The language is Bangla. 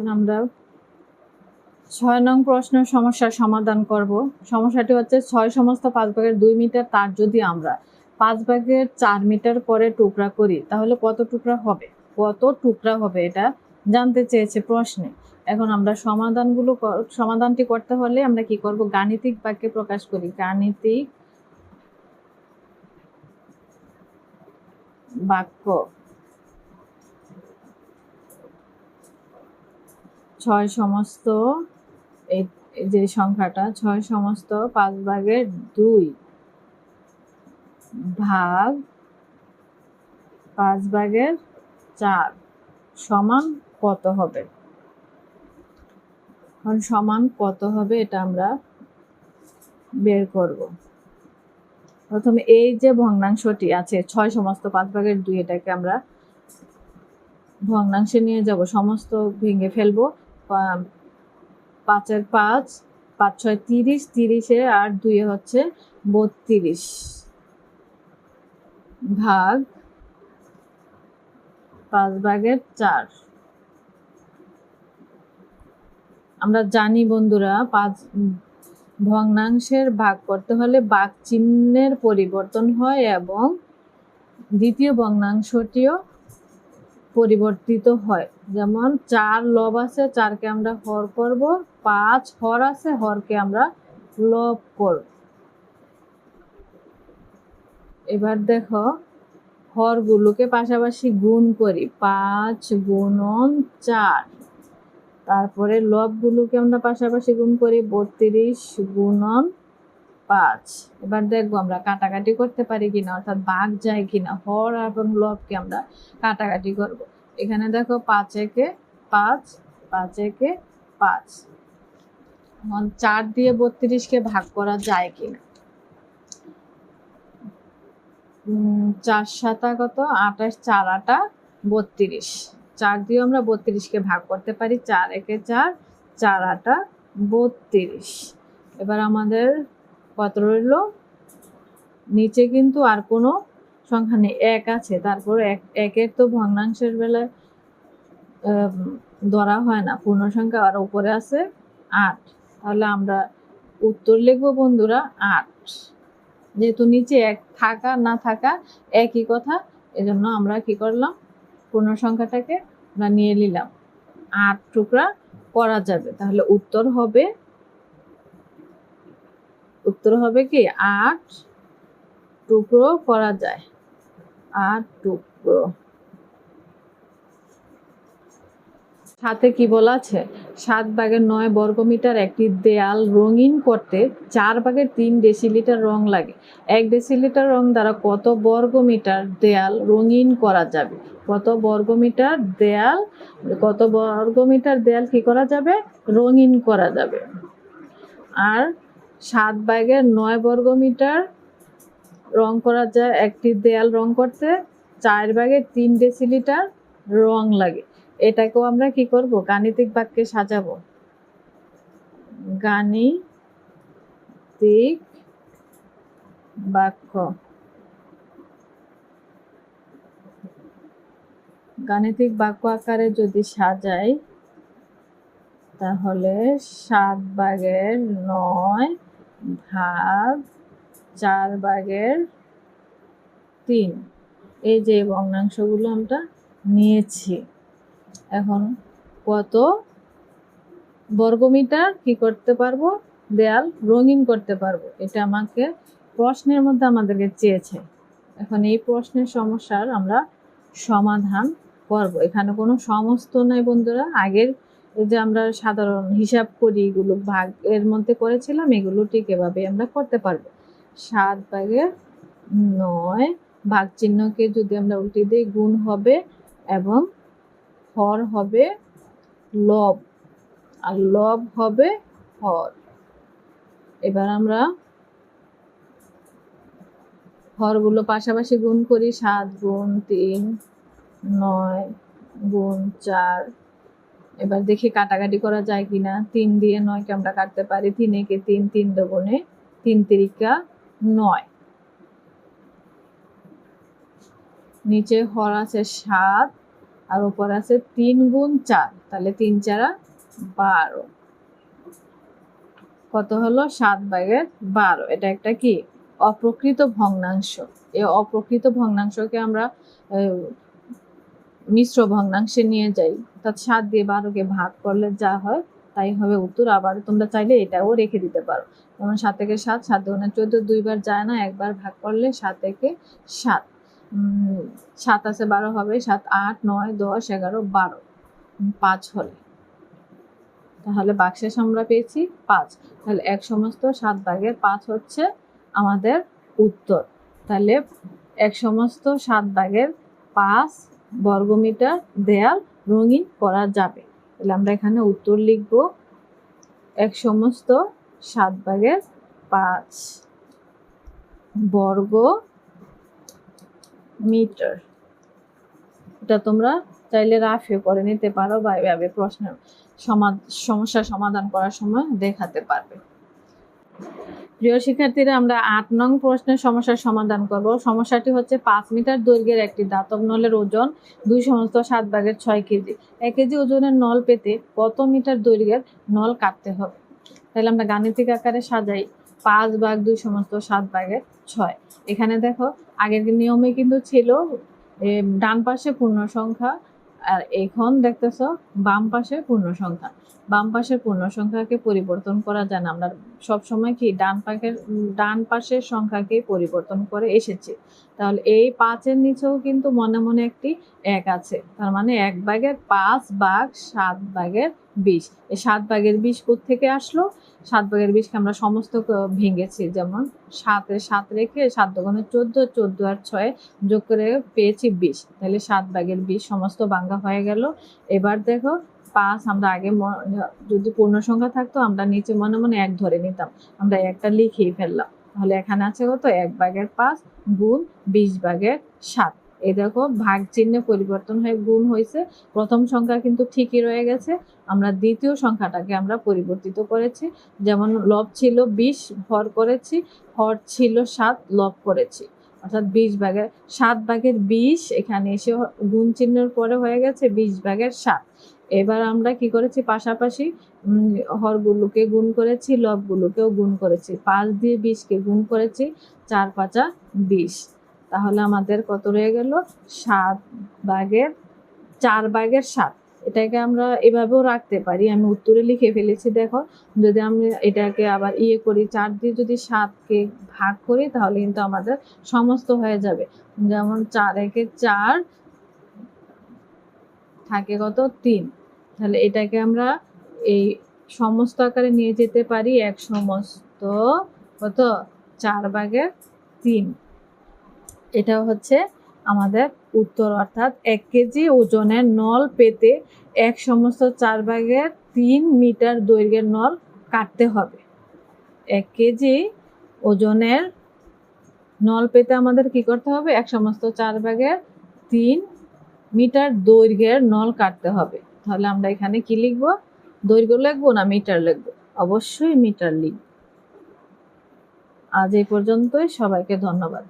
এখন আমরা ছয় নং প্রশ্নের সমস্যার সমাধান করব। সমস্যাটি হচ্ছে ছয় সমস্ত পাঁচ ভাগের দুই মিটার, তার যদি আমরা পাঁচ ভাগের চার মিটার করে টুকরা করি, তাহলে কত টুকরা হবে? কত টুকরা হবে এটা জানতে চেয়েছে প্রশ্নে। এখন আমরা সমাধানগুলো সমাধানটি করতে হলে আমরা কি করব? গাণিতিক বাক্যে প্রকাশ করি। গাণিতিক বাক্য ছয় সমস্ত যে সংখ্যাটা, ছয় সমস্ত পাঁচ ভাগের দুই ভাগ পাঁচ ভাগের চার সমান কত হবে? এখন সমান কত হবে এটা আমরা বের করব। প্রথমে এই যে ভগ্নাংশটি আছে, ছয় সমস্ত পাঁচ ভাগের দুই এটাকে আমরা ভগ্নাংশে নিয়ে যাব, সমস্ত ভেঙে ফেলব। পা- পাঁচের পাঁচ পাঁচ ছয় তিরিশ, তিরিশে আর দুইয়ে হচ্ছে বত্রিশ। ভাগ পাঁচ ভাগের চার। আমরা জানি বন্ধুরা, পাঁচ ভগ্নাংশের ভাগ করতে হলে বাঘ চিহ্নের পরিবর্তন হয় এবং দ্বিতীয় ভগ্নাংশটিও পরিবর্তিত হয়। যেমন, চার লব আছে, চারকে আমরা হর করব। পাঁচ হর আছে, হরকে আমরা লব করব। এবার দেখো, হরগুলোকে পাশাপাশি গুণ করি। পাঁচ গুণন চার। তারপরে লবগুলোকে আমরা পাশাপাশি গুণ করি। বত্রিশ গুণন পাঁচ। এবার দেখব আমরা কাটাকাটি করতে পারি কিনা, অর্থাৎ ভাগ যায় কিনা, হর এবং লবকে আমরা কাটাকাটি করব। এখানে দেখো পাঁচ একে পাঁচ পাঁচ একে পাঁচ। এখন চার দিয়ে বত্রিশকে ভাগ করা যায় কিনা? চার সাতা কত? আঠাশ, চার আটা বত্রিশ। চার দিয়ে আমরা বত্রিশকে ভাগ করতে পারি, চার একে চার চার আটা বত্রিশ। এবার আমাদের কত রইল। নিচে কিন্তু আর কোনো সংখ্যা নেই, এক আছে। তারপর এক, একের তো ভগ্নাংশের বেলায় ধরা হয় না। পূর্ণ সংখ্যা আর উপরে আছে, আট। তাহলে আমরা উত্তর লিখব বন্ধুরা, আট। যেহেতু নিচে এক থাকা না থাকা একই কথা, এজন্য আমরা কি করলাম? পূর্ণ সংখ্যাটাকে আমরা নিয়ে নিলাম। আট টুকরা করা যাবে। তাহলে উত্তর হবে উত্তর হবে কি? আট টুকরো করা যায়। আট টুকরো। সাথে কি বলা আছে? সাত ভাগের নয় বর্গমিটার একটি দেয়াল রঙিন করতে চার ভাগের তিন ডেসিলিটার রং লাগে। এক ডেসিলিটার রং দ্বারা কত বর্গমিটার দেয়াল রঙিন করা যাবে? কত বর্গমিটার দেয়াল, কত বর্গমিটার দেয়াল কি করা যাবে? রঙিন করা যাবে। আর সাত ভাগের নয় বর্গমিটার রং করা যায়, একটি দেয়াল রং করতে, চার ভাগের তিন ডেসিলিটার রং লাগে। এটাকেও আমরা কি করব? গাণিতিক বাক্যে সাজাবো। গাণিতিক বাক্য। গাণিতিক বাক্য আকারে যদি সাজাই, তাহলে সাত ভাগের নয় ভাগ চার ভাগের তিন। এই যে ভগ্নাংশগুলো আমরা নিয়েছি। এখন কত? বর্গমিটার কি করতে পারব? দেয়াল রঙিন করতে পারব। এটা আমাকে প্রশ্নের মধ্যে আমাদেরকে চেয়েছে। এখন এই প্রশ্নের সমস্যার আমরা সমাধান করব। এখানে কোনো সমস্ত নাই বন্ধুরা। আগের যে আমরা সাধারণ হিসাব করি এগুলো ভাগ, এর মধ্যে করেছিলাম, এগুলো ঠিক এভাবে আমরা করতে পারব। সাত ভাগের নয় ভাগ চিহ্নকে যদি আমরা উল্টে দিই, গুণ হবে এবং হর হবে লব, আর লব হবে হর। এবার আমরা হরগুলো পাশাপাশি গুণ করি, সাত গুণ তিন, নয় গুণ চার এবার দেখি কাটাকাটি করা যায় কিনা। তিন দিয়ে নয়কে আমরা কাটতে পারি। তিন একে তিন তিন দগুণে তিন তিরিকা নয়। নিচে হর আছে সাত, আর উপর আছে তিন গুণ চার। তাহলে তিন চারা বারো। কত হলো? সাত ভাগের বারো। এটা একটা কি? অপ্রকৃত ভগ্নাংশ। এই অপ্রকৃত ভগ্নাংশকে আমরা মিশ্র ভগ্নাংশে নিয়ে যাই। অর্থাৎ সাত দিয়ে বারোকে ভাগ করলে যা হয়, তাই হবে উত্তর। আবার তোমরা চাইলে এটাও রেখে দিতে পারো। যেমন সাত থেকে সাত সাত দুগুণে চোদ্দ দুইবার যায় না একবার ভাগ করলে সাত থেকে সাত। সাত আছে বারো হবে, সাত আট, নয়, দশ, এগারো, বারো। পাঁচ হলে। তাহলে বাক্সেস আমরা পেয়েছি, পাঁচ। তাহলে এক সমস্ত সাত ভাগের পাঁচ হচ্ছে আমাদের উত্তর। তাহলে এক সমস্ত সাত ভাগের পাঁচ বর্গমিটার দেয়াল রঙিন করা যাবে। তাহলে আমরা এখানে উত্তর লিখব, এক সমস্ত সাত ভাগের পাঁচ বর্গ মিটার এটা তোমরা চাইলে রাফিও করে নিতে পারো বা এভাবে প্রশ্নের সমাধ সমস্যার সমাধান করার সময় দেখাতে পারবে। প্রিয় শিক্ষার্থীরা, আমরা আট নং প্রশ্নের সমস্যার সমাধান করব। সমস্যাটি হচ্ছে পাঁচ মিটার দৈর্ঘ্যের একটি দাতব নলের ওজন দুই সমস্ত সাত ভাগের ছয় কেজি। এক কেজি ওজনের নল পেতে কত মিটার দৈর্ঘ্যের নল কাটতে হবে? তাহলে আমরা গাণিতিক আকারে সাজাই। পাঁচ ভাগ দুই সমস্ত সাত ভাগের ছয়। এখানে দেখো, আগের নিয়মে কিন্তু ছিল ডান পাশে পূর্ণ সংখ্যা আর এখন দেখতেছো বাম পাশে পূর্ণ সংখ্যা বাম পাশের পূর্ণ সংখ্যাকে পরিবর্তন করা যায় না। আমরা সব সময় কি ডান পাশের ডান পাশের সংখ্যাকে পরিবর্তন করে এসেছি। তাহলে এই পাঁচের নিচেও কিন্তু মনে মনে একটি এক আছে। তার মানে এক ভাগের পাঁচ ভাগ সাত ভাগের বিশ। এই সাত ভাগের বিশ থেকে আসলো? সাত ভাগের বিশকে আমরা সমস্ত ভেঙেছি। যেমন সাতে সাত রেখে সাত দোকানে চোদ্দ চোদ্দ আর ছয় যোগ করে পেয়েছি বিশ। তাহলে সাত ভাগের বিশ সমস্ত বাঙ্গা হয়ে গেল। এবার দেখো পাঁচ, আমরা আগে যদি পূর্ণ সংখ্যা থাকতো, আমরা নিচে মনে মনে এক ধরে নিতাম। আমরা একটা লিখেই ফেললাম। তাহলে এখানে আছে কত? এক ভাগের পাঁচ গুণ বিশ ভাগের সাত। এই দেখো, ভাগ চিহ্নে পরিবর্তন হয়ে গুণ হয়েছে। প্রথম সংখ্যা কিন্তু ঠিকই রয়ে গেছে। আমরা দ্বিতীয় সংখ্যাটাকে আমরা পরিবর্তিত করেছি। যেমন লব ছিল বিশ হর করেছি। হর ছিল সাত, লব করেছি। অর্থাৎ বিশ ভাগের সাত ভাগের বিশ, এখানে এসে গুণ চিহ্নের পরে হয়ে গেছে বিশ ভাগের সাত। এবার আমরা কি করেছি? পাশাপাশি হরগুলোকে গুণ করেছি, লবগুলোকেও গুণ করেছি। পাঁচ দিয়ে বিশকে গুণ করেছি, চার পাঁচা বিশ। তাহলে আমাদের কত রয়ে গেল? সাত ভাগের চার ভাগের সাত। এটাকে আমরা এভাবেও রাখতে পারি। আমি উত্তরে লিখে ফেলেছি, দেখো। যদি আমি এটাকে আবার ইয়ে করি, চার দিয়ে যদি সাতকে ভাগ করি, তাহলে কিন্তু আমাদের সমস্ত হয়ে যাবে। যেমন চার একে চার থাকে কত? তিন। তাহলে এটাকে আমরা এই সমস্ত আকারে নিয়ে যেতে পারি এক সমস্ত কত? চার ভাগের তিন। এটা হচ্ছে আমাদের উত্তর, অর্থাৎ এক কেজি ওজনের নল পেতে এক সমস্ত চার ভাগের তিন মিটার দৈর্ঘ্যের নল কাটতে হবে। এক কেজি ওজনের নল পেতে আমাদের কি করতে হবে? এক সমস্ত চার ভাগের তিন মিটার দৈর্ঘ্যের নল কাটতে হবে। তাহলে আমরা এখানে কি লিখব? দৈর্ঘ্য লিখব না মিটার লিখব? অবশ্যই মিটার লিখব। আজ এই পর্যন্তই, সবাইকে ধন্যবাদ।